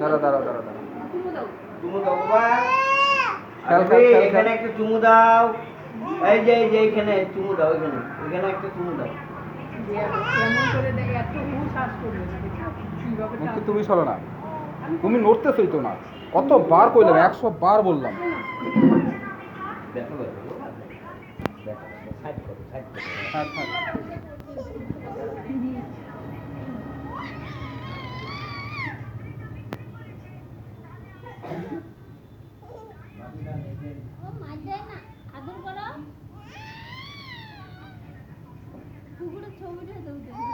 দাঁড়া দাও। দাঁড়া দাঁড়া দাঁড়া চুমু দাও বাবা। খেল, আরে খেল, খেল, এখানে একটা চুমু দাও। এই যে এই যে এখানে চুমু দাও এখানে। এখানে একটা চুমু দাও। তুমি সরো না? তুমি নড়তেছই তো না। কতবার কইলাম একশো বার বললাম। দেখো থাক থাক আদর করো। কুকুরের ছবিটা তুলতে